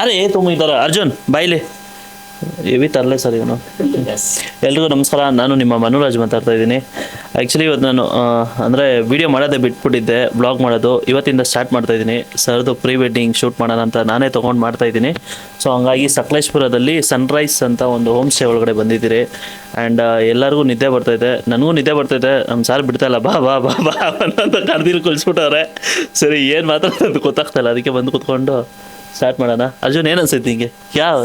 ಅರೆ ತುಂಬ ಇದ್ದಾರ? ಅರ್ಜುನ್ ಬಾಯ್ಲಿ ಎವಿ ತರಲೆ ಸರ್ ಇವನು. ಎಲ್ರಿಗೂ ನಮಸ್ಕಾರ ನಾನು ನಿಮ್ಮ ಮನುರಾಜ್ ಮಾತಾಡ್ತಾ ಇದ್ದೀನಿ. ಆ್ಯಕ್ಚುಲಿ ಇವತ್ತು ನಾನು ಅಂದರೆ ವಿಡಿಯೋ ಮಾಡೋದೇ ಬಿಟ್ಬಿಟ್ಟಿದ್ದೆ ಬ್ಲಾಗ್ ಮಾಡೋದು. ಇವತ್ತಿಂದ ಸ್ಟಾರ್ಟ್ ಮಾಡ್ತಾ ಇದ್ದೀನಿ. ಸರ್ದು ಪ್ರೀ ವೆಡ್ಡಿಂಗ್ ಶೂಟ್ ಮಾಡೋಣ ಅಂತ ನಾನೇ ತೊಗೊಂಡು ಮಾಡ್ತಾ ಇದ್ದೀನಿ. ಸೊ ಹಂಗಾಗಿ ಸಕಲೇಶ್ಪುರದಲ್ಲಿ ಸನ್ರೈಸ್ ಅಂತ ಒಂದು ಹೋಮ್ ಸ್ಟೇ ಒಳಗಡೆ ಬಂದಿದ್ದೀರಿ. ಆ್ಯಂಡ್ ಎಲ್ಲರಿಗೂ ನಿದ್ದೆ ಬರ್ತಾ ಇದೆ. ನನಗೂ ನಿದ್ದೆ ಬರ್ತಾ ಇದೆ. ನಮ್ಮ ಸಾರ್ ಬಿಡ್ತಾ ಇಲ್ಲ. ಬಾ ಬಾ ಬಾ ಬಾ ಅಂತ ಕರ್ದಿಲ್ ಕುಳಿಸ್ಬಿಟ್ಟವ್ರೆ ಸರಿ ಏನು ಮಾತಾಡೋದು ಗೊತ್ತಾಗ್ತಾ ಇಲ್ಲ. ಅದಕ್ಕೆ ಬಂದು ಕುತ್ಕೊಂಡು ಸ್ಟಾರ್ಟ್ ಮಾಡೋಣ ಅರ್ಜುನ್ ಏನು ಅನ್ಸೈತೆ ನಿಂಗೆ ಯಾವ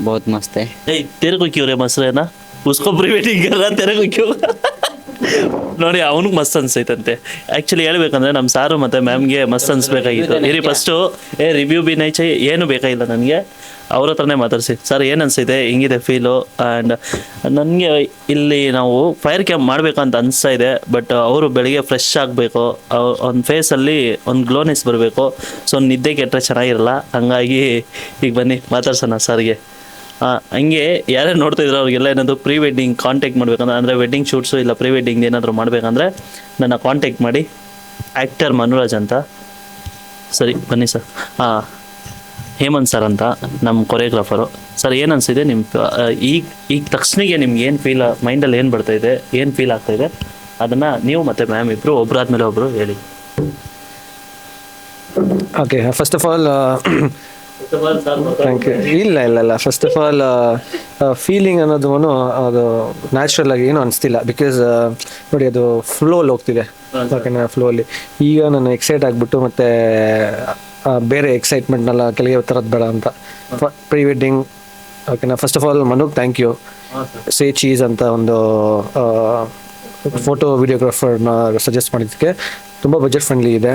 बहुत मस्त है ಏಯ್ तेरे को क्यों रे मस्त है ना उसको प्री वेडिंग कर रहा तेरे को क्यों ನೋಡಿ ಅವನಿಗೆ ಮಸ್ತ್ ಅನ್ಸೈತಂತೆ ಆ್ಯಕ್ಚುಲಿ ಹೇಳ್ಬೇಕಂದ್ರೆ ನಮ್ಮ ಸಾರು ಮತ್ತು ಮ್ಯಾಮ್ಗೆ ಮಸ್ತ್ ಅನ್ಸ್ಬೇಕಾಗಿತ್ತು ಇರಿ ಫಸ್ಟು ಏ ರಿವ್ಯೂ ಬಿ ನೈಚೆ ಏನು ಬೇಕಾಗಿಲ್ಲ ನನಗೆ ಅವ್ರ ಹತ್ರನೇ ಮಾತಾಡಿಸಿ, ಸರ್, ಏನು ಅನಿಸಿದೆ? ಹಿಂಗಿದೆ ಫೀಲು ಆ್ಯಂಡ್ ನನಗೆ ಇಲ್ಲಿ ನಾವು ಫೈರ್ ಕ್ಯಾಂಪ್ ಮಾಡಬೇಕಂತ ಅನಿಸ್ತಾ ಇದೆ ಬಟ್ ಅವರು ಬೆಳಿಗ್ಗೆ ಫ್ರೆಶ್ ಆಗಬೇಕು ಒಂದು ಫೇಸಲ್ಲಿ ಒಂದು ಗ್ಲೋನೆಸ್ ಬರಬೇಕು ಸೊ ನಿದ್ದೆ ಕೆಟ್ಟರೆ ಚೆನ್ನಾಗಿರಲ್ಲ, ಹಂಗಾಗಿ ಈಗ ಬನ್ನಿ, ಮಾತಾಡ್ಸೋಣ ಸರ್ಗೆ. ಹಂಗೆ ಯಾರ್ಯಾರು ನೋಡ್ತಾ ಇದ್ರು ಅವ್ರಿಗೆಲ್ಲ ಏನಾದರೂ ಪ್ರೀ ವೆಡ್ಡಿಂಗ್ ಕಾಂಟ್ಯಾಕ್ಟ್ ಮಾಡಬೇಕಂದ್ರೆ, ಅಂದರೆ ವೆಡ್ಡಿಂಗ್ ಶೂಟ್ಸು ಇಲ್ಲ ಪ್ರೀ ವೆಡ್ಡಿಂಗ್ ಏನಾದರೂ ಮಾಡಬೇಕಂದ್ರೆ, ನನ್ನ ಕಾಂಟ್ಯಾಕ್ಟ್ ಮಾಡಿ. ಆ್ಯಕ್ಟರ್ ಮನುರಾಜ್ ಅಂತ. ಸರಿ, ಬನ್ನಿ ಸರ್. ಹಾಂ ಹೇಮಂತ್ ಸರ್ ಅಂತ ನಮ್ಮ ಕೊರಿಯೋಗ್ರಾಫರು ಸರ್ ಏನು ಅನಿಸಿದೆ ನಿಮ್ಮ ಈಗ ಈಗ ತಕ್ಷಣಿಗೆ ನಿಮ್ಗೆ ಏನು ಫೀಲ್ ಮೈಂಡಲ್ಲಿ ಏನು ಬರ್ತಾ ಇದೆ ಏನು ಫೀಲ್ ಆಗ್ತಾ ಇದೆ ಅದನ್ನು ನೀವು ಮತ್ತು ಮ್ಯಾಮ್ ಇಬ್ಬರು ಒಬ್ಬರಾದ್ಮೇಲೆ ಒಬ್ಬರು ಹೇಳಿ. Okay first of all thank you ಇಲ್ಲ ಇಲ್ಲ ಇಲ್ಲ. ಫಸ್ಟ್ ಆಫ್ ಆಲ್ ಫೀಲಿಂಗ್ ಅನ್ನೋದು ಅದು ನ್ಯಾಚುರಲ್ ಆಗಿ ಏನು ಅನಿಸ್ತಿಲ್ಲ. ಬಿಕಾಸ್ ನೋಡಿ ಅದು ಫ್ಲೋಲ್ಲಿ ಹೋಗ್ತಿದೆ. ಓಕೆನಾ ಅಲ್ಲಿ. ಈಗ ನಾನು ಎಕ್ಸೈಟ್ ಆಗಿಬಿಟ್ಟು ಮತ್ತೆ ಬೇರೆ ಎಕ್ಸೈಟ್ಮೆಂಟ್ನೆಲ್ಲ ಕೆಳಗೆ ತರೋದು ಬೇಡ ಅಂತ. ಪ್ರೀ ವೆಡ್ಡಿಂಗ್ ಓಕೆನಾ ಫಸ್ಟ್ ಆಫ್ ಆಲ್ ಮನುಗ್ ಥ್ಯಾಂಕ್ ಯು ಸೇ ಚೀಸ್ ಅಂತ ಒಂದು ಫೋಟೋ ವಿಡಿಯೋಗ್ರಾಫರ್ನ ಸಜೆಸ್ಟ್ ಮಾಡಿದ್ದಕ್ಕೆ ತುಂಬ ಬಜೆಟ್ ಫ್ರೆಂಡ್ಲಿ ಇದೆ.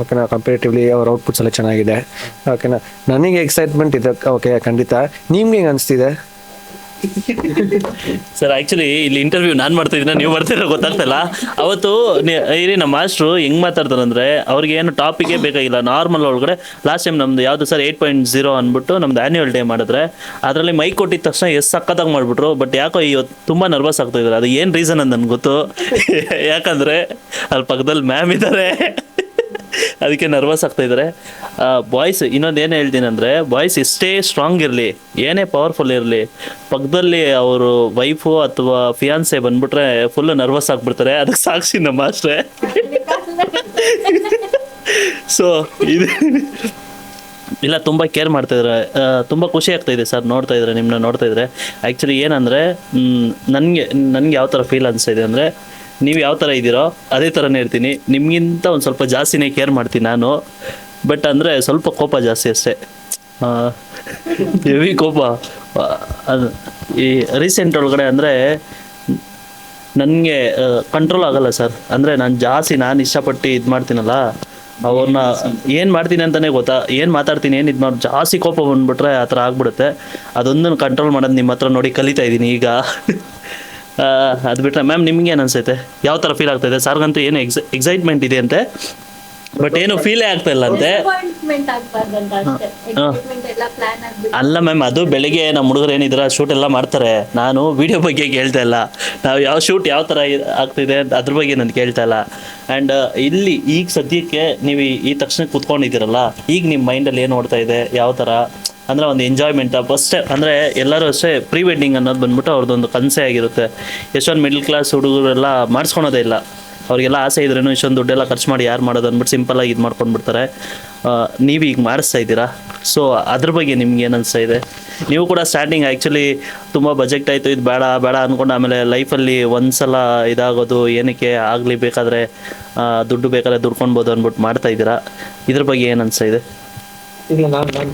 ಓಕೆನಾ ಕಂಪೇರಿಟಿವ್ಲಿ ಅವ್ರ ಔಟ್ಪುಟ್ಸ್ ಎಲ್ಲ ಚೆನ್ನಾಗಿದೆ. ಓಕೆನಾ ನನಗೆ ಎಕ್ಸೈಟ್ಮೆಂಟ್ ಇದೆ. ಓಕೆ ಖಂಡಿತ. ನಿಮ್ಗೆ ಹೆಂಗೆ ಅನಿಸ್ತಿದೆ? ಸರ್ ಆಕ್ಚುಲಿ ಇಲ್ಲಿ ಇಂಟರ್ವ್ಯೂ ನಾನು ಮಾಡ್ತಾ ಇದ್ದೀನಿ? ನೀವು ಬರ್ತೀರ? ಗೊತ್ತಾಗ್ತಲ್ಲ. ಅವತ್ತು ಇರಿ ನಮ್ಮ ಮಾಸ್ಟ್ರು ಹೆಂಗ್ ಮಾತಾಡ್ತಾರೆ ಅಂದ್ರೆ ಅವ್ರಿಗೆ ಏನು ಟಾಪಿಗೆ ಬೇಕಾಗಿಲ್ಲ. ನಾರ್ಮಲ್ ಒಳಗಡೆ ಲಾಸ್ಟ್ ಟೈಮ್ ನಮ್ದು ಯಾವುದು ಸರ್ ಏಯ್ಟ್ ಪಾಯಿಂಟ್ ಜೀರೋ ಅಂದ್ಬಿಟ್ಟು ನಮ್ದು ಆನ್ಯುವಲ್ ಡೇ ಮಾಡಿದ್ರೆ, ಅದರಲ್ಲಿ ಮೈಕ್ ಕೊಟ್ಟಿದ ತಕ್ಷಣ ಎಷ್ಟು ಸಕ್ಕತ್ತಾಗಿ ಮಾಡಿಬಿಟ್ರು. ಬಟ್ ಯಾಕೋ ಇವತ್ತು ತುಂಬ ನರ್ವಸ್ ಆಗ್ತಾ ಅದು ಏನು ರೀಸನ್ ಅಂತ ನನ್ಗೆ ಗೊತ್ತು. ಯಾಕಂದ್ರೆ, ಅಲ್ಲಿ ಪಕ್ಕದಲ್ಲಿ ಮ್ಯಾಮ್ ಇದ್ದಾರೆ. ಅದಕ್ಕೆ ನರ್ವಸ್ ಆಗ್ತಾ ಇದ್ದಾರೆ ಬಾಯ್ಸ್ ಇನ್ನೊಂದು ಏನು ಹೇಳ್ತೀನಿ ಅಂದರೆ ಬಾಯ್ಸ್ ಎಷ್ಟೇ ಸ್ಟ್ರಾಂಗ್ ಇರಲಿ. ಏನೇ ಪವರ್ಫುಲ್ ಇರಲಿ. ಪಕ್ಕದಲ್ಲಿ ಅವರು ವೈಫು ಅಥವಾ ಫಿಯಾನ್ಸೆ ಬಂದ್ಬಿಟ್ರೆ ಫುಲ್ ನರ್ವಸ್ ಆಗಿಬಿಡ್ತಾರೆ. ಅದಕ್ಕೆ ಸಾಕ್ಷಿ ನಮ್ಮ ಅಷ್ಟೇ. ಸೊ ಇದು ಇಲ್ಲ ತುಂಬ ಕೇರ್ ಮಾಡ್ತಾ ಇದ್ದಾರೆ ಆ, ತುಂಬ ಖುಷಿ ಆಗ್ತಾ ಇದೆ ಸರ್ ನೋಡ್ತಾ ಇದ್ರೆ ನಿಮ್ಮನ್ನ ನೋಡ್ತಾ ಇದ್ರೆ. ಆ್ಯಕ್ಚುಲಿ ಏನಂದರೆ ನನಗೆ ನನಗೆ ಯಾವ ಥರ ಫೀಲ್ ಅನಿಸ್ತಾ ಇದೆ ಅಂದರೆ ನೀವು ಯಾವ ಥರ ಇದ್ದೀರೋ ಅದೇ ಥರನೇ ಇರ್ತೀನಿ. ನಿಮಗಿಂತ ಒಂದು ಸ್ವಲ್ಪ ಜಾಸ್ತಿನೇ ಕೇರ್ ಮಾಡ್ತೀನಿ ನಾನು. ಬಟ್ ಅಂದರೆ ಸ್ವಲ್ಪ ಕೋಪ ಜಾಸ್ತಿ ಅಷ್ಟೇ. ಹೆವಿ ಕೋಪ. ಅದು ಈ ರೀಸೆಂಟ್ ಒಳಗಡೆ ಅಂದರೆ ನನಗೆ ಕಂಟ್ರೋಲ್ ಆಗಲ್ಲ ಸರ್. ಅಂದರೆ ನಾನು ಜಾಸ್ತಿ ನಾನು ಇಷ್ಟಪಟ್ಟು ಇದು ಮಾಡ್ತೀನಲ್ಲ ಅವ್ರನ್ನ ಏನು ಮಾಡ್ತೀನಿ ಅಂತಲೇ ಗೊತ್ತಾ? ಏನು ಮಾತಾಡ್ತೀನಿ, ಏನು ಇದು ಮಾಡಿ, ಜಾಸ್ತಿ ಕೋಪ ಬಂದ್ಬಿಟ್ರೆ ಆ ಥರ ಆಗ್ಬಿಡುತ್ತೆ. ಅದೊಂದನ್ನು ಕಂಟ್ರೋಲ್ ಮಾಡೋದು ನಿಮ್ಮ ಹತ್ರ ನೋಡಿ ಕಲಿತಾ ಇದ್ದೀನಿ ಈಗ. ಅದು ಬಿಟ್ಟರೆ ಮ್ಯಾಮ್ ನಿಮ್ಗೆ ಏನು ಅನ್ಸೈತೆ? ಯಾವ ಥರ ಫೀಲ್ ಆಗ್ತಾಯಿದೆ ಸಾರ್ಗಂತೂ ಏನು ಎಕ್ಸ್ ಎಕ್ಸೈಟ್ಮೆಂಟ್ ಇದೆ ಅಂತೆ ಬಟ್ ಏನು ಫೀಲೇ ಆಗ್ತಾ ಇಲ್ಲ ಅಂತೆ? ಅಲ್ಲ ಮ್ಯಾಮ್ ಅದು ಬೆಳಿಗ್ಗೆ ನಮ್ಮ ಹುಡುಗರು ಏನಿದ್ರ ಶೂಟ್ ಎಲ್ಲ ಮಾಡ್ತಾರೆ. ನಾನು ವಿಡಿಯೋ ಬಗ್ಗೆ ಕೇಳ್ತಾ ಇಲ್ಲ. ನಾವು ಯಾವ ಶೂಟ್ ಯಾವ ತರ ಆಗ್ತಿದೆ ಅದ್ರ ಬಗ್ಗೆ ನಾನು ಕೇಳ್ತಾ ಇಲ್ಲ. ಅಂಡ್ ಇಲ್ಲಿ ಈಗ ಸದ್ಯಕ್ಕೆ ನೀವು ಈ- ಈ ತಕ್ಷಣ ಕುತ್ಕೊಂಡಿದ್ದೀರಲ್ಲ ಈಗ ನಿಮ್ಮ ಮೈಂಡಲ್ಲಿ ಏನು ನೋಡ್ತಾ ಇದೆ ಯಾವ ತರ? ಅಂದ್ರೆ ಒಂದು ಎಂಜಾಯ್ಮೆಂಟ್ ಫಸ್ಟ್ ಅಂದ್ರೆ ಎಲ್ಲರೂ ಅಷ್ಟೇ ಪ್ರೀ ವೆಡ್ಡಿಂಗ್ ಅನ್ನೋದು ಬಂದ್ಬಿಟ್ಟು ಅವ್ರದ್ದೊಂದು ಕನಸೇ ಆಗಿರುತ್ತೆ. ಎಷ್ಟೊಂದು ಮಿಡ್ಲ್ ಕ್ಲಾಸ್ ಹುಡುಗರೆಲ್ಲ ಮಾಡಿಸ್ಕೊಳೋದೇ ಇಲ್ಲ. ಅವ್ರಿಗೆಲ್ಲ ಆಸೆ ಇದ್ರೂ ಇಷ್ಟೊಂದು ದುಡ್ಡೆಲ್ಲ ಖರ್ಚು ಮಾಡಿ ಯಾರು ಮಾಡೋದು ಅಂದ್ಬಿಟ್ಟು ಸಿಂಪಲಾಗಿ ಇದು ಮಾಡ್ಕೊಂಡು ಬಿಡ್ತಾರೆ. ನೀವು ಈಗ ಮಾಡಿಸ್ತಾ ಇದ್ದೀರಾ? ಸೊ ಅದ್ರ ಬಗ್ಗೆ ನಿಮ್ಗೆ ಏನು ಅನಿಸ್ತಾ ಇದೆ? ನೀವು ಕೂಡ ಸ್ಟಾರ್ಟಿಂಗ್ ಆ್ಯಕ್ಚುಲಿ ತುಂಬ ಬಜೆಟ್ ಆಯಿತು, ಇದು ಬೇಡ ಬೇಡ ಅಂದ್ಕೊಂಡು ಆಮೇಲೆ ಲೈಫಲ್ಲಿ ಒಂದ್ಸಲ ಇದಾಗೋದು, ಏನಕ್ಕೆ ಆಗಲಿ ಬೇಕಾದರೆ ದುಡ್ಡು ಬೇಕಾದ್ರೆ ದುಡ್ಕೊಳ್ಬೋದು ಅಂದ್ಬಿಟ್ಟು ಮಾಡ್ತಾ ಇದ್ದೀರಾ? ಇದ್ರ ಬಗ್ಗೆ ಏನು ಅನಿಸ್ತಾ ಇದೆ? ಇಲ್ಲ ನಾನು ನಾನು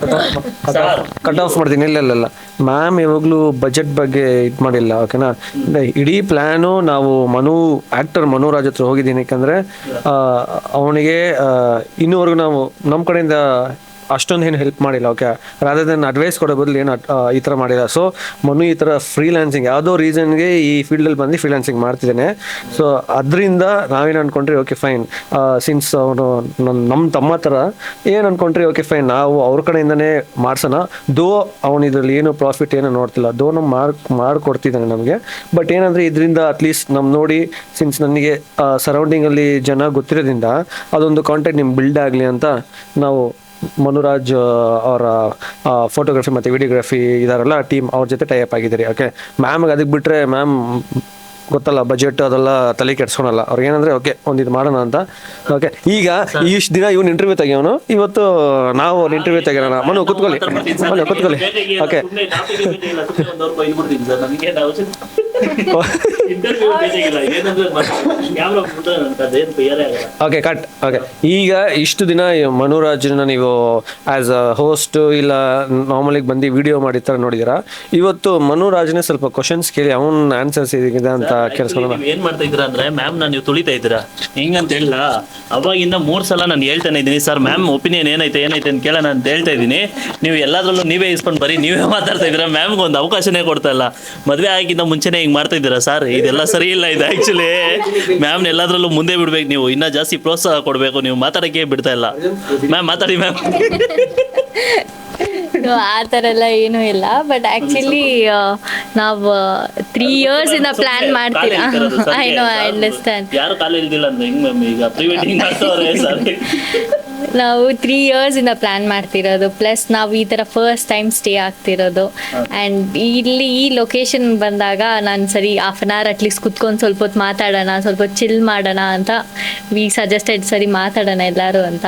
ಕಟ್ ಆಫ್ ಮಾಡ್ತೀನಿ ಇಲ್ಲ ಇಲ್ಲ ಇಲ್ಲ. ಮ್ಯಾಮ್ ಯಾವಾಗಲೂ ಬಜೆಟ್ ಬಗ್ಗೆ ಇದು ಮಾಡಿಲ್ಲ ಓಕೆನಾ ಇಡೀ ಪ್ಲ್ಯಾನು ನಾವು ಮನು ಆ್ಯಕ್ಟರ್ ಮನೋರಾಜ್ ಹತ್ರ ಹೋಗಿದ್ದೀನಿ ಯಾಕಂದ್ರೆ ಅವನಿಗೆ ಇನ್ನೂವರೆಗೂ ನಾವು ನಮ್ಮ ಕಡೆಯಿಂದ ಅಷ್ಟೊಂದು ಏನು ಹೆಲ್ಪ್ ಮಾಡಿಲ್ಲ ಓಕೆ ರಾದರ್ ದೆನ್ ಅಡ್ವೈಸ್ ಕೊಡೋ ಬದಲು ಏನು ಈ ಥರ ಮಾಡಿಲ್ಲ. ಸೊ ಮನು ಈ ಥರ ಫ್ರೀಲ್ಯಾನ್ಸಿಂಗ್ ಯಾವುದೋ ರೀಸನ್ಗೆ ಈ ಫೀಲ್ಡಲ್ಲಿ ಬಂದು ಫ್ರೀಲ್ಯಾನ್ಸಿಂಗ್ ಮಾಡ್ತಿದ್ದೇನೆ. ಸೊ ಅದರಿಂದ ನಾವೇನು ಅಂದ್ಕೊಂಡ್ರಿ ಓಕೆ ಫೈನ್ ಸಿನ್ಸ್ ಅವನು ನಮ್ಮ ತಮ್ಮ ಥರ ಏನು ಅಂದ್ಕೊಂಡ್ರಿ ಓಕೆ ಫೈನ್ ನಾವು ಅವ್ರ ಕಡೆಯಿಂದನೇ ಮಾಡ್ಸೋಣ. ದೋ ಅವನು ಇದರಲ್ಲಿ ಏನು ಪ್ರಾಫಿಟ್ ಏನು ನೋಡ್ತಿಲ್ಲ. ದೋ ನಮ್ಮ ಮಾರ್ಕ್ ಮಾಡಿಕೊಡ್ತಿದ್ದಾನೆ ನಮಗೆ. ಬಟ್ ಏನಂದರೆ ಇದರಿಂದ ಅಟ್ಲೀಸ್ಟ್ ನಮ್ಮ ನೋಡಿ ಸಿನ್ಸ್ ನನಗೆ ಸರೌಂಡಿಂಗಲ್ಲಿ ಜನ ಗೊತ್ತಿರೋದ್ರಿಂದ ಅದೊಂದು ಕಾಂಟ್ಯಾಕ್ಟ್ ನಿಮ್ಗೆ ಬಿಲ್ಡ್ ಆಗಲಿ ಅಂತ ನಾವು ಮನುರಾಜ್ ಅವರ ಫೋಟೋಗ್ರಫಿ ಮತ್ತು ವಿಡಿಯೋಗ್ರಫಿ ಇದಾರಲ್ಲ ಟೀಮ್ ಅವ್ರ ಜೊತೆ ಟೈಅಪ್ ಆಗಿದ್ದೀರಿ. ಓಕೆ ಮ್ಯಾಮ್ಗೆ ಅದಕ್ಕೆ ಬಿಟ್ಟರೆ ಮ್ಯಾಮ್ ಗೊತ್ತಲ್ಲ ಬಜೆಟ್ ಅದೆಲ್ಲ ತಲೆ ಕೆಡ್ಸ್ಕೊಳಲ್ಲ. ಅವ್ರಿಗೆ ಏನಂದ್ರೆ ಓಕೆ ಒಂದಿದು ಮಾಡೋಣ ಅಂತ. ಓಕೆ ಈಗ ಇಷ್ಟು ದಿನ ಇವ್ನು ಇಂಟರ್ವ್ಯೂ ತೆಗಿಯೋನು ಇವತ್ತು ನಾವು ಅವ್ರ ಇಂಟರ್ವ್ಯೂ ತೆಗಿಯೋಣ ಮನು ಕುತ್ಕೊಳ್ಳಿ. ಮನು ಕುತ್ಕೊಳ್ಳಿ. ಓಕೆ ಓಕೆ ಕಟ್ ಓಕೆ ಈಗ ಇಷ್ಟು ದಿನ ಮನುರಾಜ್ನ ನೀವು ಆಸ್ ಅ ಹೋಸ್ಟ್ ಇಲ್ಲ ನಾರ್ಮಲಿ ಬಂದು ವಿಡಿಯೋ ಮಾಡಿರ್ತಾರೆ ನೋಡಿದಿರಾ? ಇವತ್ತು ಮನುರಾಜ್ನೇ ಸ್ವಲ್ಪ ಕ್ವಶನ್ಸ್ ಕೇಳಿ ಅವನ ಆನ್ಸರ್ಸ್ ಇದೆ ಅಂತ ಕೇಳಿಸ್ಕೊಳ್ಳೋಣ. ಏನ್ ಮಾಡ್ತಾ ಇದ್ರ ಅಂದ್ರೆ ಮ್ಯಾಮ್ ನಾನು ನೀವು ತುಳಿತಾ ಇದ್ದೀರಾ? ಹೆಂಗಂತ ಹೇಳಿಲ್ಲ ಅವಾಗಿಂದ ಮೂರ್ ಸಲ ನಾನು ಹೇಳ್ತಾನೆ ಇದ್ದೀನಿ ಸರ್ ಮ್ಯಾಮ್ ಒಪಿನಿಯನ್ ಏನೈತೆ ಏನೈತೆ ಅಂತ ಕೇಳೋಣ ಅಂತ ಹೇಳ್ತಾ ಇದ್ದೀನಿ. ನೀವು ಎಲ್ಲಾದ್ರಲ್ಲೂ ನೀವೇ ಇಸ್ಕೊಂಡು ಬರೀ ನೀವೇ ಮಾತಾಡ್ತಾ ಇದ್ದೀರಾ? ಮ್ಯಾಮ್ಗೆ ಒಂದು ಅವಕಾಶನೇ ಕೊಡ್ತಾ ಇಲ್ಲ. ಮದ್ವೆ ಆಗಿಂದ ಮುಂಚೆನೆ ಹಿಂಗ್ ಮಾಡ್ತಾ ಇದ್ದೀರಾ ಸರ್ ಇದೆಲ್ಲ ಸರಿ ಇಲ್ಲ ಇದು ಆಕ್ಚುಲಿ ಮ್ಯಾಮ್ ಎಲ್ಲಾದ್ರಲ್ಲೂ ಮುಂದೆ ಬಿಡ್ಬೇಕು ನೀವು. ಇನ್ನ ಜಾಸ್ತಿ ಪ್ರೋತ್ಸಾಹ ಕೊಡಬೇಕು. ನೀವು ಮಾತಾಡಕ್ಕೆ ಬಿಡ್ತಾ ಇಲ್ಲ. ಮ್ಯಾಮ್ ಮಾತಾಡಿ ಮ್ಯಾಮ್ ಆ ಥರ ಎಲ್ಲ ಏನೂ ಇಲ್ಲ. ಬಟ್ ಆಕ್ಚುಲಿ ನಾವು ತ್ರೀ ಇಯರ್ಸ್ ಇಂದ ಪ್ಲಾನ್ ಮಾಡ್ತೀರಾ? ಐ ನೋ ಐ ಅಂಡರ್ಸ್ಟ್ಯಾಂಡ್ ಯಾರು ಕಾಲ ಇಲ್ದಿಲ್ಲ ಅಂದ್ರೆ ಹೆಂಗ್ ಮ್ಯಾಮ್ ಈಗ? ಪ್ರೀ ವೆಡ್ಡಿಂಗ್ ಮಾಡ್ತವ್ರೆ ಸರ್ ನಾವು ತ್ರೀ ಇಯರ್ಸ್ ಇಂದ ಪ್ಲಾನ್ ಮಾಡ್ತಿರೋದು ಪ್ಲಸ್ ನಾವು ಈ ತರ ಫಸ್ಟ್ ಟೈಮ್ ಸ್ಟೇ ಆಗ್ತಿರೋದು. ಅಂಡ್ ಇಲ್ಲಿ ಈ ಲೊಕೇಶನ್ ಬಂದಾಗ ನಾನು ಸರಿ ಹಾಫ್ ಅನ್ ಅವರ್ ಅಟ್ಲೀಸ್ಟ್ ಕುತ್ಕೊಂಡು ಸ್ವಲ್ಪ ಹೊತ್ತು ಮಾತಾಡೋಣ ಸ್ವಲ್ಪ ಚಿಲ್ ಮಾಡೋಣ ಅಂತ ವಿ ಸಜೆಸ್ಟೆಡ್ ಸರಿ ಮಾತಾಡೋಣ ಎಲ್ಲರೂ ಅಂತ.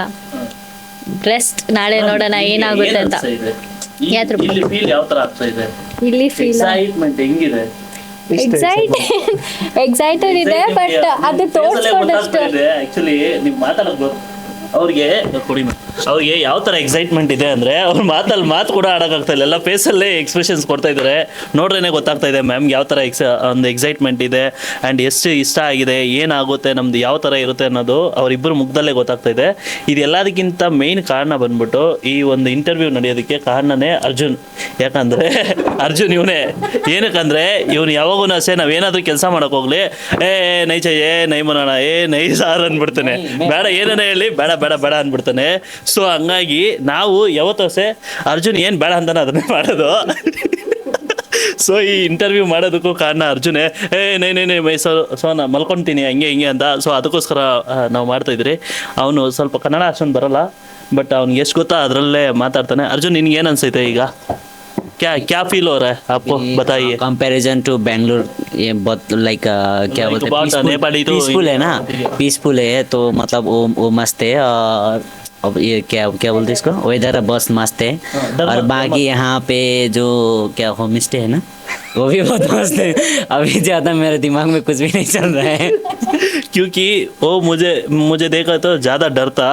ರೆಸ್ಟ್ ನಾಳೆ ನೋಡೋಣ ಏನಾಗುತ್ತೆ ಅಂತ. ಇಲ್ಲಿ ಫೀಲ್ ಹೆಂಗಿದೆ? ಎಕ್ಸೈಟ್ ಎಕ್ಸೈಟೆಡ್ ಇದೆ ಬಟ್ ಅದು ತೋರಿಸ್ಕೊಂಡಷ್ಟು ಆಕ್ಚುಲಿ ನೀವು ಮಾತಾಡೋದು ಅವ್ರಿಗೆ ಕೊಡಿ. ಅವ್ರಿಗೆ ಯಾವ ತರ ಎಕ್ಸೈಟ್ಮೆಂಟ್ ಇದೆ ಅಂದ್ರೆ ಅವ್ರ ಮಾತಲ್ಲಿ ಮಾತು ಕೂಡ ಆಡೋಕ್ಕಾಗ್ತಾ ಇಲ್ಲ. ಎಲ್ಲ ಫೇಸಲ್ಲೇ ಎಕ್ಸ್ಪ್ರೆಷನ್ಸ್ ಕೊಡ್ತಾ ಇದ್ದಾರೆ ನೋಡ್ರೇನೆ ಗೊತ್ತಾಗ್ತಾ ಇದೆ ಮ್ಯಾಮ್ ಯಾವ ತರ ಎಕ್ಸ್ ಒಂದು ಎಕ್ಸೈಟ್ಮೆಂಟ್ ಇದೆ ಆ್ಯಂಡ್ ಎಷ್ಟು ಇಷ್ಟ ಆಗಿದೆ ಏನಾಗುತ್ತೆ ನಮ್ದು ಯಾವ ತರ ಇರುತ್ತೆ ಅನ್ನೋದು ಅವರಿಬ್ಬರು ಮುಖದಲ್ಲೇ ಗೊತ್ತಾಗ್ತಾ ಇದೆ. ಇದೆಲ್ಲದಕ್ಕಿಂತ ಮೇನ್ ಕಾರಣ ಬಂದ್ಬಿಟ್ಟು ಈ ಒಂದು ಇಂಟರ್ವ್ಯೂ ನಡೆಯೋದಕ್ಕೆ ಕಾರಣನೇ ಅರ್ಜುನ್. ಯಾಕಂದ್ರೆ ಅರ್ಜುನ್ ಇವನೇ. ಏನಕ್ಕಂದ್ರೆ ಇವನು ಯಾವಾಗೂ ಅಷ್ಟೇ ನಾವೇನಾದ್ರೂ ಕೆಲಸ ಮಾಡಕ್ ಹೋಗ್ಲಿ ಏ ನೈಚ ಏ ನೈ ಮನೋಣ ಏ ನೈ ಸಾರ್ ಅಂದ್ಬಿಡ್ತಾನೆ. ಬೇಡ ಏನೇನೇ ಹೇಳಿ ಬೇಡ ಬೇಡ ಬೇಡ ಅಂದ್ಬಿಡ್ತಾನೆ. ಸೊ ಹಂಗಾಗಿ ನಾವು ಯಾವತ್ತೂ ಅಷ್ಟೇ ಅರ್ಜುನ್ ಏನು ಬೇಡ ಅಂತಾನೆ ಅದನ್ನೇ ಮಾಡೋದು ಸೊ ಈ ಇಂಟರ್ವ್ಯೂ ಮಾಡೋದಕ್ಕೂ ಕಾರಣ ಅರ್ಜುನೇ ಏ ನೈ ನೈ ನೈ ಮೈ ಸೊ ಸೊ ನಾ ಮಲ್ಕೊತೀನಿ ಹಂಗೆ ಹಿಂಗೆ ಅಂತ ಸೊ ಅದಕ್ಕೋಸ್ಕರ ಆ, ನಾವು ಮಾಡ್ತಾ ಇದ್ರಿ ಅವನು ಸ್ವಲ್ಪ ಕನ್ನಡ ಅಷ್ಟೊಂದು ಬರಲ್ಲ ಬಟ್ ಅವ್ನಿಗೆ ಎಷ್ಟು ಗೊತ್ತಾ ಅದರಲ್ಲೇ ಮಾತಾಡ್ತಾನೆ ಅರ್ಜುನ್ ನಿನ್ಗೆ ಏನು ಅನ್ಸೈತೆ ಈಗ ಕ್ಯಾ ಕ್ಯಾ ಫೀಲ್ हो रहा है आपको बताइए कंपैरिजन टू बेंगलोर ये बहुत लाइक क्या Like बोलते बहुत हैं नेपाली तो पीसफुल है ना पीसफुल है तो मतलब वो वो मस्त है और अब ये क्या क्या बोलते हैं इसको वेदर बस मस्त है धर्म- और बाकी यहाँ पे जो क्या होम स्टे है ना वो भी बहुत मस्त है अभी ज़्यादा मेरे दिमाग में कुछ भी नहीं चल रहा है क्योंकि वो मुझे मुझे देखा तो ज्यादा डर था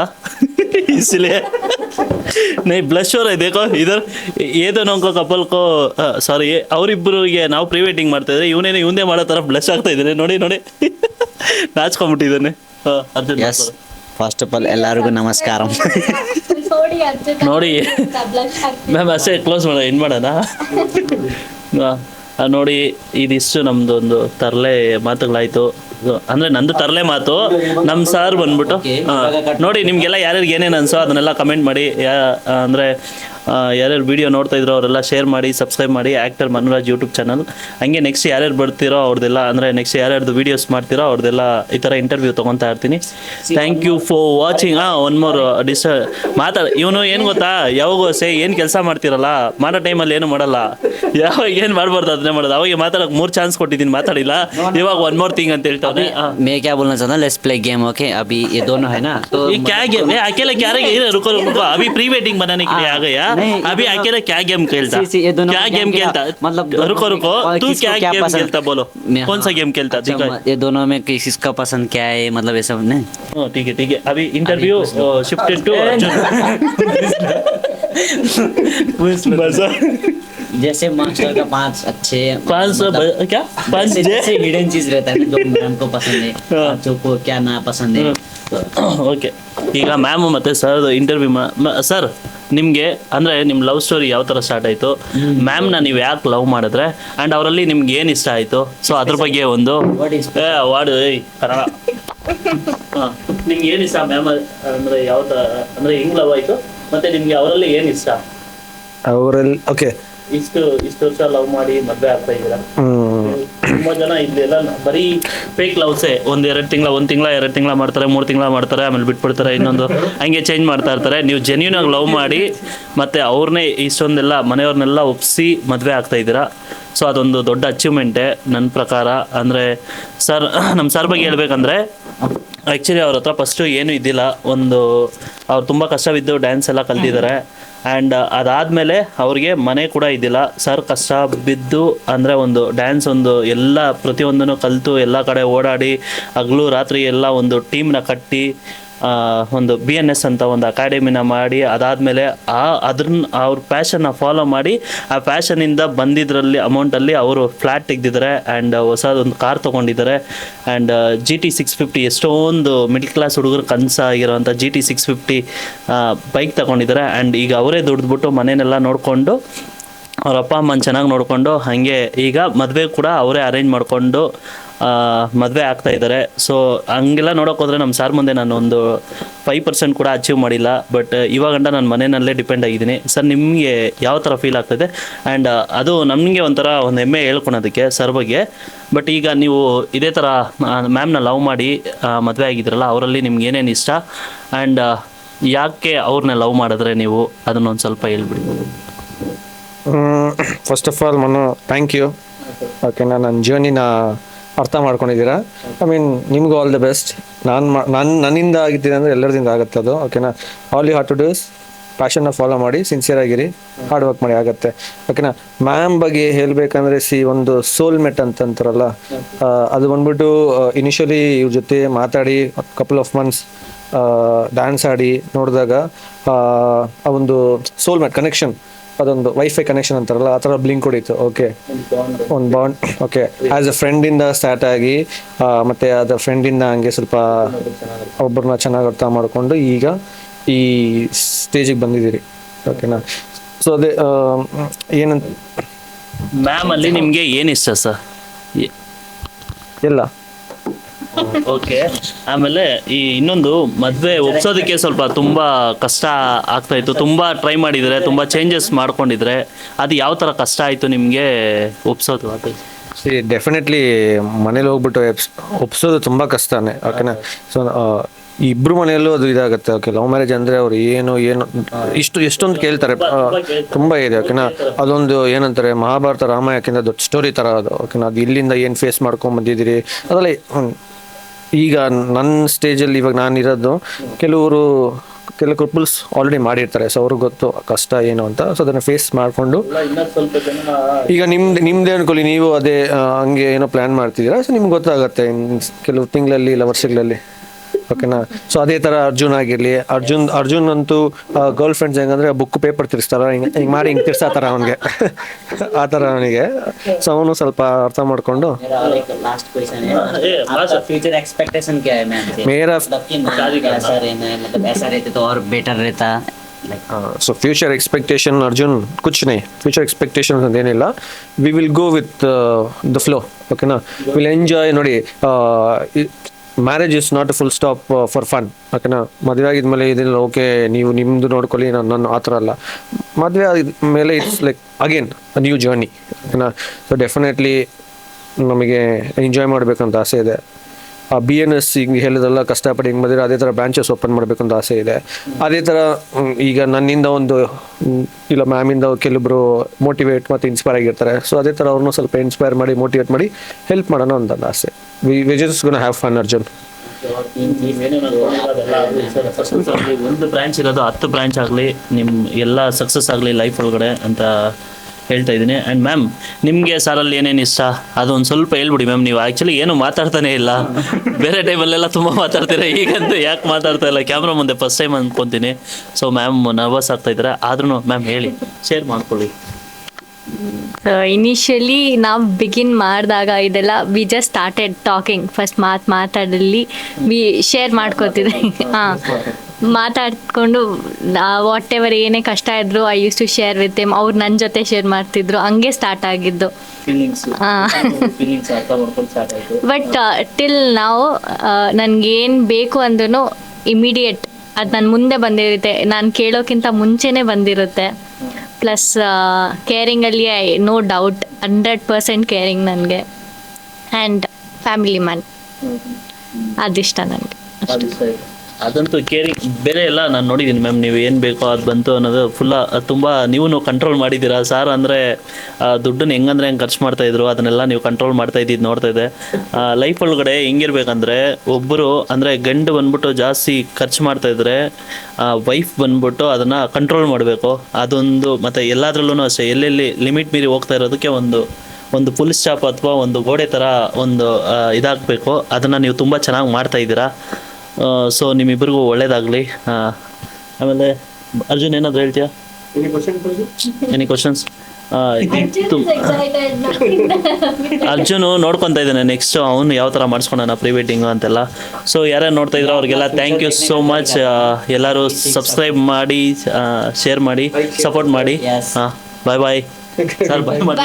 इसलिए नहीं ब्लश हो रहा है देखो इधर ये दोनों को कपल को ಸಾರಿ ಅವರಿಬ್ಬರಿಗೆ ನಾವು ಪ್ರೀ ವೆಡ್ಡಿಂಗ್ ಮಾಡ್ತಾ ಇದ್ರೆ ಇವನೇನು ಇವಂದೇ ಮಾಡೋ ತರ ಬ್ಲಶ್ ಆಗ್ತಾ ಇದ್ದಾನೆ ನೋಡಿ ನೋಡಿ ನಾಚ್ಕೊಂಡ್ಬಿಟ್ಟಿದ್ದಾನೆ ಹಾ, ಅರ್ಜುನ್ ಫಸ್ಟ್ ಆಫ್ ಆಲ್ ಎಲ್ಲರಿಗೂ ನಮಸ್ಕಾರ. ನೋಡಿ ಮ್ಯಾಮ್ ಅಷ್ಟೇ ಕ್ಲೋಸ್ ಮಾಡೋಣ ಏನು ಮಾಡೋಣ? ನೋಡಿ ಇದಿಷ್ಟು ನಮ್ದು ಒಂದು ತರಲೆ ಮಾತುಗಳಾಯ್ತು. ಅಂದ್ರೆ ನಂದು ತರಲೆ ಮಾತು ನಮ್ ಸಾರ್ ಬಂದ್ಬಿಟ್ಟು ನೋಡಿ ನಿಮ್ಗೆಲ್ಲ ಯಾರ್ಯಾರಿಗೆ ಏನೇನು ಅನ್ಸೋ ಅದನ್ನೆಲ್ಲ ಕಮೆಂಟ್ ಮಾಡಿ ಅಂದ್ರೆ ಯಾರ್ಯಾರು ವಿಡಿಯೋ ನೋಡ್ತಾ ಇದ್ರು ಅವರೆಲ್ಲ ಶೇರ್ ಮಾಡಿ ಸಬ್ಸ್ಕ್ರೈಬ್ ಮಾಡಿ ಆ್ಯಕ್ಟರ್ ಮನುರಾಜ್ ಯೂಟ್ಯೂಬ್ ಚಾನಲ್ ಹಂಗೆ ನೆಕ್ಸ್ಟ್ ಯಾರ್ಯಾರು ಬರ್ತಿರೋ ಅವ್ರದ್ದೆಲ್ಲ ಅಂದರೆ ನೆಕ್ಸ್ಟ್ ಯಾರ್ಯಾರ್ದು ವೀಡಿಯೋಸ್ ಮಾಡ್ತಿರೋ ಅವ್ರದ್ದೆಲ್ಲ ಈ ಥರ ಇಂಟರ್ವ್ಯೂ ತೊಗೊತಾ ಇರ್ತೀನಿ ಥ್ಯಾಂಕ್ ಯು ಫಾರ್ ವಾಚಿಂಗ್ ಹಾಂ ಒನ್ ಮೋರ್ ಡಿಸ್ ಮಾತಾಡ ಇವನು ಏನು ಗೊತ್ತಾ ಯಾವಾಗೂ ಸೇ ಏನು ಕೆಲಸ ಮಾಡ್ತಿರಲ್ಲ ಮಾಡೋ ಟೈಮಲ್ಲಿ ಏನು ಮಾಡಲ್ಲ ಯಾವಾಗ ಏನು ಮಾಡಬಾರ್ದು ಅದನ್ನೇ ಮಾಡೋದು ಅವಾಗ ಮಾತಾಡೋಕೆ ಮೂರು ಚಾನ್ಸ್ ಕೊಟ್ಟಿದ್ದೀನಿ ಮಾತಾಡಿಲ್ಲ ಇವಾಗ ಒನ್ ಮೋರ್ ಥಿಂಗ್ ಅಂತ ಹೇಳ್ತಾವೆ मैं क्या बोलना चाहता हूँ लेट्स प्ले गेम ओके अभी ये दोनों है ना तो ये क्या गेम है अकेले क्या रे ये रुको रुको अभी प्री वेडिंग बनाने के लिए आ गया अभी अकेले क्या गेम खेलता? ये दोनों क्या गेम खेलता? मतलब रुको रुको। तू क्या गेम खेलता बोलो। कौन सा हाँ। गेम खेलता? अच्छा, ये दोनों में किस किसका पसंद क्या है? मतलब ये सब नहीं? हाँ, ठीक है ठीक है। अभी इंटरव्यू शिफ्टेड टू मज़ा। जैसे मास्टर का पाँच अच्छे पाँच मतलब, क्या? पाँच जैसे हिडन चीज़ रहता है जो मैम को पसंद है। हाँ। बच्चों को क्या ना पसंद है। ओके। ठीक है मैम मत तो सर तो इंटरव्यू में सर। ನಿಮಗೆ ಅಂದರೆ ನಿಮ್ಮ ಲವ್ ಸ್ಟೋರಿ ಯಾವ ಥರ ಸ್ಟಾರ್ಟ್ ಆಯಿತು? ಮ್ಯಾಮ್ನ ನೀವು ಯಾಕೆ ಲವ್ ಮಾಡಿದ್ರೆ? ಆ್ಯಂಡ್ ಅವರಲ್ಲಿ ನಿಮ್ಗೆ ಏನು ಇಷ್ಟ ಆಯಿತು? ಸೊ ಅದ್ರ ಬಗ್ಗೆ ಒಂದು ಏ ವಾರ್ಡ್ ಏಯ್ ಕನ್ನಡ. ಹಾಂ ನಿಮ್ಗೆ ಏನು ಇಷ್ಟ ಮ್ಯಾಮ್ ಅಂದರೆ ಯಾವ ಥರ ಅಂದರೆ ಹೆಂಗೆ ಲವ್ ಆಯಿತು? ಮತ್ತು ನಿಮಗೆ ಅವರಲ್ಲಿ ಏನು ಇಷ್ಟ? ಅವರಲ್ಲಿ ಓಕೆ ಇಷ್ಟು ಇಷ್ಟು ವರ್ಷ ಲವ್ ಮಾಡಿ ಮದ್ವೆ ಆಗ್ತಾ ಇದ್ದೀರಾ? ತುಂಬಾ ಜನ ಇಲ್ಲೆಲ್ಲ ಬರೀ ಫೇಕ್ ಲವ್ಸೇ ಒಂದ್ ಎರಡ್ ತಿಂಗಳ ಒಂದ್ ತಿಂಗಳ ಎರಡ್ ತಿಂಗಳ ಮಾಡ್ತಾರೆ ಮೂರ್ ತಿಂಗಳ ಮಾಡ್ತಾರೆ ಆಮೇಲೆ ಬಿಟ್ಬಿಡ್ತಾರೆ ಇನ್ನೊಂದು ಹಂಗೆ ಚೇಂಜ್ ಮಾಡ್ತಾ ಇರ್ತಾರೆ. ನೀವು ಜೆನ್ಯೂನ್ ಆಗಿ ಲವ್ ಮಾಡಿ ಮತ್ತೆ ಅವ್ರನ್ನೇ ಇಷ್ಟೊಂದೆಲ್ಲ ಮನೆಯವ್ರನ್ನೆಲ್ಲ ಒಪ್ಸಿ ಮದ್ವೆ ಆಗ್ತಾ ಇದ್ದೀರಾ? ಸೊ ಅದೊಂದು ದೊಡ್ಡ ಅಚೀವ್ಮೆಂಟೇ ನನ್ನ ಪ್ರಕಾರ. ಅಂದರೆ ಸರ್ ನಮ್ಮ ಸರ್ ಬಗ್ಗೆ ಹೇಳ್ಬೇಕಂದ್ರೆ ಆ್ಯಕ್ಚುಲಿ ಅವ್ರ ಹತ್ರ ಫಸ್ಟು ಏನೂ ಇದ್ದಿಲ್ಲ. ಒಂದು ಅವ್ರು ತುಂಬ ಕಷ್ಟವಿದ್ದು ಡ್ಯಾನ್ಸ್ ಎಲ್ಲ ಕಲ್ತಿದ್ದಾರೆ. ಆ್ಯಂಡ್ ಅದಾದಮೇಲೆ ಅವ್ರಿಗೆ ಮನೆ ಕೂಡ ಇದ್ದಿಲ್ಲ. ಸರ್ ಕಷ್ಟ ಬಿದ್ದು ಅಂದರೆ ಒಂದು ಡ್ಯಾನ್ಸ್ ಒಂದು ಎಲ್ಲ ಪ್ರತಿಯೊಂದನ್ನು ಕಲಿತು ಎಲ್ಲ ಕಡೆ ಓಡಾಡಿ ಹಗಲು ರಾತ್ರಿ ಎಲ್ಲ ಒಂದು ಟೀಮ್ನ ಕಟ್ಟಿ ಒಂದು ಬಿ ಎನ್ ಎಸ್ ಅಂತ ಒಂದು ಅಕಾಡೆಮಿನ ಮಾಡಿ ಅದಾದಮೇಲೆ ಆ ಅದ್ರನ್ನ ಅವ್ರ ಪ್ಯಾಷನ್ನ ಫಾಲೋ ಮಾಡಿ ಆ ಪ್ಯಾಷನಿಂದ ಬಂದಿದ್ರಲ್ಲಿ ಅಮೌಂಟಲ್ಲಿ ಅವರು ಫ್ಲ್ಯಾಟ್ ತೆಗೆದಿದ್ದಾರೆ ಆ್ಯಂಡ್ ಹೊಸದೊಂದು car ತೊಗೊಂಡಿದ್ದಾರೆ. And G T six fifty ಎಷ್ಟೊಂದು ಮಿಡ್ಲ್ ಕ್ಲಾಸ್ ಹುಡುಗರು ಕನಸಾಗಿರೋಂಥ G T six fifty bike ತಗೊಂಡಿದ್ದಾರೆ. ಆ್ಯಂಡ್ ಈಗ ಅವರೇ ದುಡ್ದುಬಿಟ್ಟು ಮನೆಯನ್ನೆಲ್ಲ ನೋಡಿಕೊಂಡು ಅವ್ರ ಅಪ್ಪ ಅಮ್ಮನ ಚೆನ್ನಾಗಿ ನೋಡಿಕೊಂಡು ಹಾಗೆ ಈಗ ಮದುವೆ ಕೂಡ ಅವರೇ ಅರೇಂಜ್ ಮಾಡಿಕೊಂಡು ಮದುವೆ ಆಗ್ತಾ ಇದ್ದಾರೆ. ಸೊ ಹಂಗೆಲ್ಲ ನೋಡೋಕೆ ಹೋದರೆ ನಮ್ಮ ಸಾರ್ ಮುಂದೆ ನಾನು ಒಂದು ಫೈವ್ ಪರ್ಸೆಂಟ್ ಕೂಡ ಅಚೀವ್ ಮಾಡಿಲ್ಲ. ಬಟ್ ಇವಾಗಂಡ ನಾನು ಮನೆಯಲ್ಲೇ ಡಿಪೆಂಡ್ ಆಗಿದ್ದೀನಿ. ಸರ್ ನಿಮಗೆ ಯಾವ ಥರ ಫೀಲ್ ಆಗ್ತದೆ ಆ್ಯಂಡ್ ಅದು ನಮಗೆ ಒಂಥರ ಒಂದು ಹೆಮ್ಮೆ ಹೇಳ್ಕೊಳೋದಕ್ಕೆ ಸರ್ ಬಗ್ಗೆ. ಬಟ್ ಈಗ ನೀವು ಇದೇ ಥರ ಮ್ಯಾಮ್ನ ಲವ್ ಮಾಡಿ ಮದುವೆ ಆಗಿದ್ರಲ್ಲ, ಅವರಲ್ಲಿ ನಿಮ್ಗೆ ಏನೇನು ಇಷ್ಟ? ಆ್ಯಂಡ್ ಯಾಕೆ ಅವ್ರನ್ನ ಲವ್ ಮಾಡಿದ್ರೆ ನೀವು? ಅದನ್ನೊಂದು ಸ್ವಲ್ಪ ಹೇಳ್ಬಿಡಿ. First of all Manu thank you ಓಕೆನಾ ನನ್ನ ಜರ್ನಿನ ಅರ್ಥ ಮಾಡ್ಕೊಂಡಿದ್ದೀರಾ? ಐ ಮೀನ್ ನಿಮ್ಗೂ ಆಲ್ ದ ಬೆಸ್ಟ್ ನಾನು ನನ್ನ ನನ್ನಿಂದ ಆಗಿದ್ದೀನಿ ಅಂದರೆ ಎಲ್ಲರದಿಂದ ಆಗುತ್ತೆ ಅದು ಓಕೆನಾ all you have to do's ಪ್ಯಾಷನ್ನ follow ಮಾಡಿ ಸಿನ್ಸಿಯರ್ ಆಗಿರಿ ಹಾರ್ಡ್ ವರ್ಕ್ ಮಾಡಿ ಆಗುತ್ತೆ. ಓಕೆನಾ ಮ್ಯಾಮ್ ಬಗ್ಗೆ ಹೇಳಬೇಕಂದ್ರೆ ಸಿ ಒಂದು ಸೋಲ್ ಮೆಟ್ ಅಂತಂತಾರಲ್ಲ ಅದು ಬಂದ್ಬಿಟ್ಟು ಇನಿಷಿಯಲಿ ಇವ್ರ ಜೊತೆ ಮಾತಾಡಿ ಕಪಲ್ ಆಫ್ ಮಂತ್ಸ್ ಡ್ಯಾನ್ಸ್ ಆಡಿ ನೋಡಿದಾಗ, ಆ ಒಂದು ಸೋಲ್ ಮೆಟ್ ಕನೆಕ್ಷನ್ ಅದೊಂದು ವೈಫೈ ಕನೆಕ್ಷನ್ ಅಂತಾರಲ್ಲ ಆ ಥರ ಬ್ಲಿಂಕ್ ಹೊಡೀತು. ಓಕೆ ಒಂದು ಬಾಂಡ್ ಓಕೆ ಆ್ಯಸ್ ಅ ಫ್ರೆಂಡಿಂದ ಸ್ಟಾರ್ಟ್ ಆಗಿ ಮತ್ತು ಅದರ ಅದ ಫ್ರೆಂಡಿಂದ ಹಂಗೆ ಸ್ವಲ್ಪ ಒಬ್ಬರನ್ನ ಚೆನ್ನಾಗಿ ಅರ್ಥ ಮಾಡಿಕೊಂಡು ಈಗ ಈ ಸ್ಟೇಜಿಗೆ ಬಂದಿದ್ದೀರಿ. ಓಕೆನಾ ಸೊ ಅದೇ ಏನಂತ ಮ್ಯಾಮ್ ಅಲ್ಲಿ ನಿಮಗೆ ಏನು ಇಷ್ಟ ಸರ್? ಎಲ್ಲ. ಓಕೆ ಆಮೇಲೆ ಈ ಇನ್ನೊಂದು ಮದ್ವೆ ಒಪ್ಸೋದಕ್ಕೆ ಸ್ವಲ್ಪ ತುಂಬಾ ಕಷ್ಟ ಆಗ್ತಾ ಇತ್ತು. ತುಂಬಾ ಟ್ರೈ ಮಾಡಿದ್ರೆ ತುಂಬಾ ಚೇಂಜಸ್ ಮಾಡ್ಕೊಂಡಿದ್ರೆ ಅದು ಯಾವ ತರ ಕಷ್ಟ ಆಯ್ತು ನಿಮ್ಗೆ ಒಪ್ಸೋದು? ಅದು ಡೆಫಿನೆಟ್ಲಿ ಮನೇಲಿ ಹೋಗ್ಬಿಟ್ಟು ಎಪ್ಸ್- ಒಪ್ಸೋದು ತುಂಬಾ ಕಷ್ಟನೇ. ಓಕೆನಾ? ಸೊ ಇಬ್ರು ಮನೆಯಲ್ಲೂ ಅದು ಇದಾಗುತ್ತೆ. ಓಕೆ ಲವ್ ಮ್ಯಾರೇಜ್ ಅಂದ್ರೆ ಅವ್ರು ಏನು ಏನು ಇಷ್ಟು ಎಷ್ಟೊಂದು ಕೇಳ್ತಾರೆ. ಆ, ತುಂಬಾ ಇದೆ ಓಕೆನಾ? ಅದೊಂದು ಏನಂತಾರೆ ಮಹಾಭಾರತ ರಾಮಾಯಣಕ್ಕಿಂತ ದೊಡ್ಡ ಸ್ಟೋರಿ ತರ ಅದು ಓಕೆನಾ? ಅದು ಇಲ್ಲಿಂದ ಏನು ಫೇಸ್ ಮಾಡ್ಕೊಂಡ್ ಬಂದಿದ್ದೀರಿ? ಅದೆಲ್ಲ ಹ್ಮ್, ಈಗ ನನ್ನ ಸ್ಟೇಜಲ್ಲಿ ಇವಾಗ ನಾನು ಇರೋದು ಕೆಲವರು ಕೆಲವು ಕಪಲ್ಸ್ ಆಲ್ರೆಡಿ ಮಾಡಿರ್ತಾರೆ. ಸೊ ಅವ್ರಿಗೆ ಗೊತ್ತು ಕಷ್ಟ ಏನು ಅಂತ. ಸೊ ಅದನ್ನು ಫೇಸ್ ಮಾಡಿಕೊಂಡು ಈಗ ನಿಮ್ದು ನಿಮ್ಮದೇ ಅನ್ಕೊಳ್ಳಿ ನೀವು ಅದೇ ಹಂಗೆ ಏನೋ ಪ್ಲ್ಯಾನ್ ಮಾಡ್ತಿದ್ದೀರಾ? ಸೊ ನಿಮ್ಗೆ ಗೊತ್ತಾಗುತ್ತೆ ಕೆಲವು ತಿಂಗಳಲ್ಲಿ ಇಲ್ಲ ವರ್ಷಗಳಲ್ಲಿ. ಓಕೆನಾ ಸೊ ಅದೇ ತರ ಅರ್ಜುನ್ ಆಗಿರ್ಲಿ ಅರ್ಜುನ್ ಅರ್ಜುನ್ ಅಂತೂ ಗರ್ಲ್ ಫ್ರೆಂಡ್ಸ್ ಹೆಂಗಂದ್ರೆ ಬುಕ್ ಪೇಪರ್ ತಿರ್ಸ್ತಾರ ಹಿಂಗೆ ಹಿಂಗೆ ಮಾಡಿ ಹಿಂಗೆ ತಿರ್ಸಾತಾರ ಅವನಿಗೆ ಆ ಥರ ಅವನಿಗೆ ಸೊ ಅವನು ಸ್ವಲ್ಪ ಅರ್ಥ ಮಾಡ್ಕೊಂಡು मेरा और एक लास्ट क्वेश्चन है ए, आपका फ्यूचर एक्सपेक्टेशन क्या है मैम से मेरा- मतलब कि मैम ऐसा रहना है मतलब ऐसा रहते तो और बेटर रहता like so future expectation Arjun ಕುಚ್ ನೈ ಫ್ಯೂಚರ್ ಎಕ್ಸ್ಪೆಕ್ಟೇಷನ್ಸ್ ಅಂತ ಏನಿಲ್ಲ we will go with the flow ಓಕೆನಾ ವಿಲ್ ಎಂಜಾಯ್ ನೋಡಿ marriage is not full stop for fun ಓಕೆನಾ ಮದುವೆ ಆಗಿದ್ಮೇಲೆ ಇದೆಲ್ಲ ಓಕೆ ನೀವು ನಿಮ್ಮದು ನೋಡ್ಕೊಳ್ಳಿ, ನಾನು ನನ್ನ ಆ ಥರ ಅಲ್ಲ. ಮದುವೆ ಆಗಿದ ಮೇಲೆ it's like again new journey ಓಕೆನಾ ಸೊ ಡೆಫಿನೆಟ್ಲಿ ನಮಗೆ ಎಂಜಾಯ್ ಮಾಡಬೇಕಂತ ಆಸೆ ಇದೆ. ಬಿ ಎನ್ ಎಸ್ ಈಗ ಹೇಳಿದ್ರಲ್ಲ ಕಷ್ಟಪಟ್ಟು ಹಿಂಗೆ ಬಂದಿರೋ ಅದೇ ಥರ ಬ್ರಾಂಚಸ್ ಓಪನ್ ಮಾಡಬೇಕು ಅಂತ ಆಸೆ ಇದೆ. ಅದೇ ಥರ ಈಗ ನನ್ನಿಂದ ಒಂದು ಇಲ್ಲ ಮ್ಯಾಮಿಂದ ಕೆಲವೊಬ್ರು ಮೋಟಿವೇಟ್ ಮತ್ತು ಇನ್ಸ್ಪೈರ್ ಆಗಿರ್ತಾರೆ. ಸೊ ಅದೇ ಥರ ಅವ್ರನ್ನೂ ಸ್ವಲ್ಪ ಇನ್ಸ್ಪೈರ್ ಮಾಡಿ ಮೋಟಿವೇಟ್ ಮಾಡಿ ಹೆಲ್ಪ್ ಮಾಡೋಣ ಅಂತ ಆಸೆ. ವಿ ವಿಜಸ್ ಗುಣ ಹ್ಯಾವ್ ಫನ್ ಅರ್ಜುನ್. ಒಂದು ಬ್ರಾಂಚ್ ಇರೋದು ಹತ್ತು ಬ್ರಾಂಚ್ ಆಗಲಿ ನಿಮ್ಮ ಎಲ್ಲ ಸಕ್ಸಸ್ ಆಗಲಿ ಲೈಫ್ ಒಳಗಡೆ ಅಂತ ಹೇಳ್ತಾ ಇದ್ದೀನಿ. ಆ್ಯಂಡ್ ಮ್ಯಾಮ್ ನಿಮಗೆ ಸಾರಲ್ಲಿ ಏನೇನು ಇಷ್ಟ? ಅದು ಒಂದು ಸ್ವಲ್ಪ ಹೇಳ್ಬಿಡಿ ಮ್ಯಾಮ್ ನೀವು ಆ್ಯಕ್ಚುಲಿ ಏನು ಮಾತಾಡ್ತಾನೆ ಇಲ್ಲ. ಬೇರೆ ಟೈಮಲ್ಲೆಲ್ಲ ತುಂಬ ಮಾತಾಡ್ತೀರಾ? ಈಗಂತೂ ಯಾಕೆ ಮಾತಾಡ್ತಾ ಇಲ್ಲ? ಕ್ಯಾಮ್ರಾ ಮುಂದೆ ಫಸ್ಟ್ ಟೈಮ್ ಅಂದ್ಕೊತೀನಿ ಸೊ ಮ್ಯಾಮ್ ನರ್ವಸ್ ಆಗ್ತಾ ಇದ್ದಾರೆ? ಆದ್ರೂ ಮ್ಯಾಮ್ ಹೇಳಿ. ಶೇರ್ ಮಾಡ್ಕೊಳ್ಳಿ. ಇನಿಷಿಯಲಿ ನಾವು ಬಿಗಿನ್ ಮಾಡಿದಾಗ ಇದೆಲ್ಲ we just started talking first ಮಾತು ಮಾತಾಡಲಿ ವಿ ಶೇರ್ ಮಾಡ್ಕೋತಿದ್ದೆ ಹಾಂ. ಮಾತಾಡ್ಕೊಂಡು ವಾಟ್ ಎವರ್ ಏನೇ ಕಷ್ಟ ಇದ್ರು I use to share with M ಅವ್ರು ನನ್ನ ಜೊತೆ ಶೇರ್ ಮಾಡ್ತಿದ್ರು. ಹಂಗೆ ಸ್ಟಾರ್ಟ್ ಆಗಿದ್ದು. ಬಟ್ ಟಿಲ್ ನಾವು ನನಗೇನು ಬೇಕು ಅಂದ್ರೂ ಇಮಿಡಿಯೇಟ್ ಅದು ನನ್ನ ಮುಂದೆ ಬಂದಿರುತ್ತೆ. ನಾನು ಕೇಳೋಕ್ಕಿಂತ ಮುಂಚೆನೇ ಬಂದಿರುತ್ತೆ. Plus ಕೇರಿಂಗಲ್ಲಿ no doubt hundred percent caring ನನಗೆ. ಆ್ಯಂಡ್ ಫ್ಯಾಮಿಲಿ ಮ್ಯಾನ್ ಅದಿಷ್ಟ ನನಗೆ. ಅದಂತೂ ಕೇರಿಂಗ್ ಬೇರೆ ಎಲ್ಲ ನಾನು ನೋಡಿದ್ದೀನಿ ಮ್ಯಾಮ್ ನೀವು ಏನು ಬೇಕೋ ಅದು ಬಂತು ಅನ್ನೋದು ಫುಲ್ಲ ತುಂಬ ನೀವು ಕಂಟ್ರೋಲ್ ಮಾಡಿದ್ದೀರಾ? ಸಾರ್ ಅಂದರೆ ದುಡ್ಡನ್ನು ಹೆಂಗಂದ್ರೆ ಹೆಂಗೆ ಖರ್ಚು ಮಾಡ್ತಾಯಿದ್ರು ಅದನ್ನೆಲ್ಲ ನೀವು ಕಂಟ್ರೋಲ್ ಮಾಡ್ತಾ ಇದ್ದಿದ್ದು ನೋಡ್ತಾ ಇದ್ದೆ. ಲೈಫ್ ಒಳಗಡೆ ಹೆಂಗಿರ್ಬೇಕಂದ್ರೆ ಒಬ್ಬರು ಅಂದರೆ ಗಂಡು ಬಂದ್ಬಿಟ್ಟು ಜಾಸ್ತಿ ಖರ್ಚು ಮಾಡ್ತಾ ಇದ್ರೆ ವೈಫ್ ಬಂದ್ಬಿಟ್ಟು ಅದನ್ನು ಕಂಟ್ರೋಲ್ ಮಾಡಬೇಕು. ಅದೊಂದು, ಮತ್ತು ಎಲ್ಲದರಲ್ಲೂ ಅಷ್ಟೇ, ಎಲ್ಲೆಲ್ಲಿ ಲಿಮಿಟ್ ಮೀರಿ ಹೋಗ್ತಾ ಇರೋದಕ್ಕೆ ಒಂದು ಒಂದು ಫುಲ್ ಸ್ಟಾಪ್ ಅಥವಾ ಒಂದು ಗೋಡೆ ಥರ ಒಂದು ಇದಾಗಬೇಕು. ಅದನ್ನು ನೀವು ತುಂಬ ಚೆನ್ನಾಗಿ ಮಾಡ್ತಾ ಇದ್ದೀರಾ. ಸೊ ನಿಮ್ಮಿಬ್ಬರಿಗೂ ಒಳ್ಳೇದಾಗಲಿ. ಆಮೇಲೆ ಅರ್ಜುನ್ ಏನಾದರೂ ಹೇಳ್ತೀಯಾ? ಎನಿ ಕ್ವಶನ್ಸ್ ಅರ್ಜುನು ನೋಡ್ಕೊತಾ ಇದ್ದಾನೆ ನೆಕ್ಸ್ಟ್ ಅವನು ಯಾವ ಥರ ಮಾಡಿಸ್ಕೊಳೋಣ ಪ್ರೀ ವೆಡ್ಡಿಂಗು ಅಂತೆಲ್ಲ. ಸೊ ಯಾರ್ಯಾರು ನೋಡ್ತಾ ಇದ್ರು ಅವ್ರಿಗೆಲ್ಲ ಥ್ಯಾಂಕ್ ಯು ಸೋ ಮಚ್ ಎಲ್ಲರೂ ಸಬ್ಸ್ಕ್ರೈಬ್ ಮಾಡಿ ಶೇರ್ ಮಾಡಿ ಸಪೋರ್ಟ್ ಮಾಡಿ. ಹಾಂ ಬಾಯ್ ಬಾಯ್ ಸರ್ ಬಾಯ್ ಮಾಡಿ